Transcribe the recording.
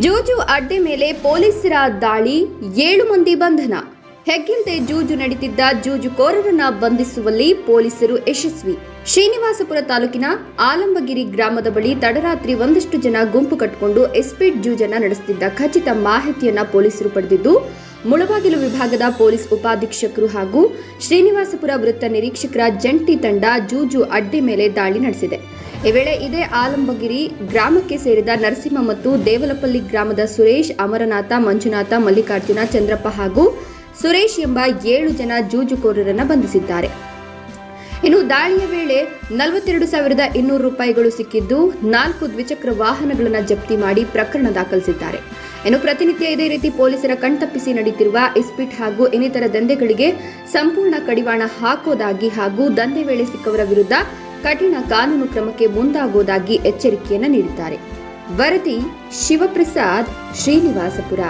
ಜೂಜು ಅಡ್ಡೆ ಮೇಲೆ ಪೊಲೀಸರ ದಾಳಿ, ಏಳು ಮಂದಿ ಬಂಧನ. ಹೆಗ್ಗಿಂತೆ ಜೂಜು ನಡೀತಿದ್ದ ಜೂಜುಕೋರರನ್ನ ಬಂಧಿಸುವಲ್ಲಿ ಪೊಲೀಸರು ಯಶಸ್ವಿ. ಶ್ರೀನಿವಾಸಪುರ ತಾಲೂಕಿನ ಆಲಂಬಗಿರಿ ಗ್ರಾಮದ ಬಳಿ ತಡರಾತ್ರಿ ಒಂದಷ್ಟು ಜನ ಗುಂಪು ಕಟ್ಟಿಕೊಂಡು ಎಸ್ಪೀಡ್ ಜೂಜನ್ನ ನಡೆಸುತ್ತಿದ್ದ ಖಚಿತ ಮಾಹಿತಿಯನ್ನ ಪೊಲೀಸರು ಪಡೆದಿದ್ದು, ಮುಳಬಾಗಿಲು ವಿಭಾಗದ ಪೊಲೀಸ್ ಉಪಾಧೀಕ್ಷಕರು ಹಾಗೂ ಶ್ರೀನಿವಾಸಪುರ ವೃತ್ತ ನಿರೀಕ್ಷಕರ ಜಂಟಿ ತಂಡ ಜೂಜು ಅಡ್ಡೆ ಮೇಲೆ ದಾಳಿ ನಡೆಸಿದೆ. ಈ ವೇಳೆ ಇದೇ ಆಲಂಬಗಿರಿ ಗ್ರಾಮಕ್ಕೆ ಸೇರಿದ ನರಸಿಂಹ ಮತ್ತು ದೇವಲಪಲ್ಲಿ ಗ್ರಾಮದ ಸುರೇಶ್, ಅಮರನಾಥ, ಮಂಜುನಾಥ, ಮಲ್ಲಿಕಾರ್ಜುನ, ಚಂದ್ರಪ್ಪ ಹಾಗೂ ಸುರೇಶ್ ಎಂಬ ಏಳು ಜನ ಜೂಜುಕೋರರನ್ನು ಬಂಧಿಸಿದ್ದಾರೆ. ಇನ್ನು ದಾಳಿಯ ವೇಳೆ ನಲವತ್ತೆರಡು ಸಾವಿರದ ಇನ್ನೂರು ರೂಪಾಯಿಗಳು ಸಿಕ್ಕಿದ್ದು ನಾಲ್ಕು ದ್ವಿಚಕ್ರ ವಾಹನಗಳನ್ನು ಜಪ್ತಿ ಮಾಡಿ ಪ್ರಕರಣ ದಾಖಲಿಸಿದ್ದಾರೆ. ಇನ್ನು ಪ್ರತಿನಿತ್ಯ ಇದೇ ರೀತಿ ಪೊಲೀಸರ ಕಣ್ತಪ್ಪಿಸಿ ನಡೆಯುತ್ತಿರುವ ಇಸ್ಪಿಟ್ ಹಾಗೂ ಇನ್ನಿತರ ದಂಧೆಗಳಿಗೆ ಸಂಪೂರ್ಣ ಕಡಿವಾಣ ಹಾಕೋದಾಗಿ ಹಾಗೂ ದಂಧೆ ವೇಳೆ ಸಿಕ್ಕವರ ವಿರುದ್ಧ ಕಠಿಣ ಕಾನೂನು ಕ್ರಮಕ್ಕೆ ಮುಂದಾಗುವುದಾಗಿ ಎಚ್ಚರಿಕೆಯನ್ನು ನೀಡಿದ್ದಾರೆ. ವರದಿ ಶಿವಪ್ರಸಾದ್ ಶ್ರೀನಿವಾಸಪುರ.